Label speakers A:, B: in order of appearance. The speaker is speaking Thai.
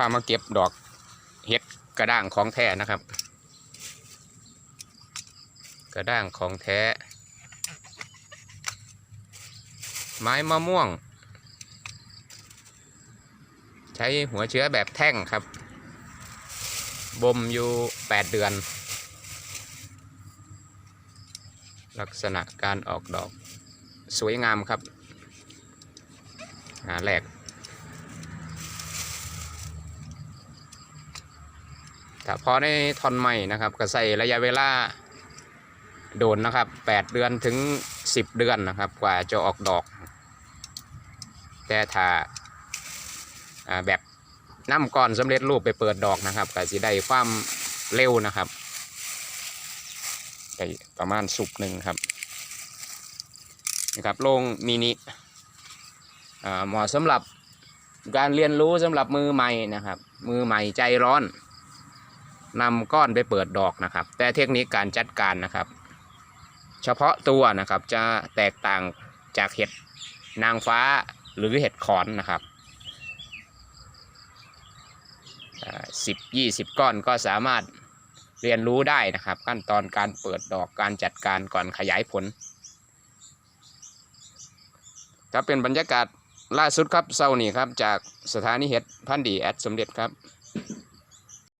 A: พามาเก็บดอกเห็ดกระด้างของแท้นะครับ กระด้างของแท้ ไม้มะม่วง ใช้หัวเชื้อแบบแท่งครับ บ่มอยู่ 8 เดือน ลักษณะการออกดอกสวยงามครับ หาแรก ถ้าพอในทอนใหม่นะครับก็ใส่ระยะเวลาโดนนะครับ8เดือนถึง10เดือนนะครับ กว่าจะออกดอก แต่ถ้าแบบน้ำก่อนสำเร็จรูปไปเปิดดอกนะครับก็สิได้ความเร็วนะครับได้ประมาณสุกหนึ่งครับนะครับโรงมินิเหมาะสำหรับการเรียนรู้สำหรับมือใหม่นะครับ มือใหม่ใจร้อน นำก้อนไปเปิดดอกนะครับ แต่เทคนิคการจัดการนะครับ เฉพาะตัวนะครับจะแตกต่างจากเห็ดนางฟ้าหรือเห็ดขอนนะครับสิบยี่สิบก้อนก็สามารถเรียนรู้ได้นะครับ ขั้นตอนการเปิดดอกการจัดการก่อนขยายผลครับเป็นบรรยากาศล่าสุดครับเศร้านี่ครับ จากสถานีเห็ดพันดีแอดสมเด็จครับ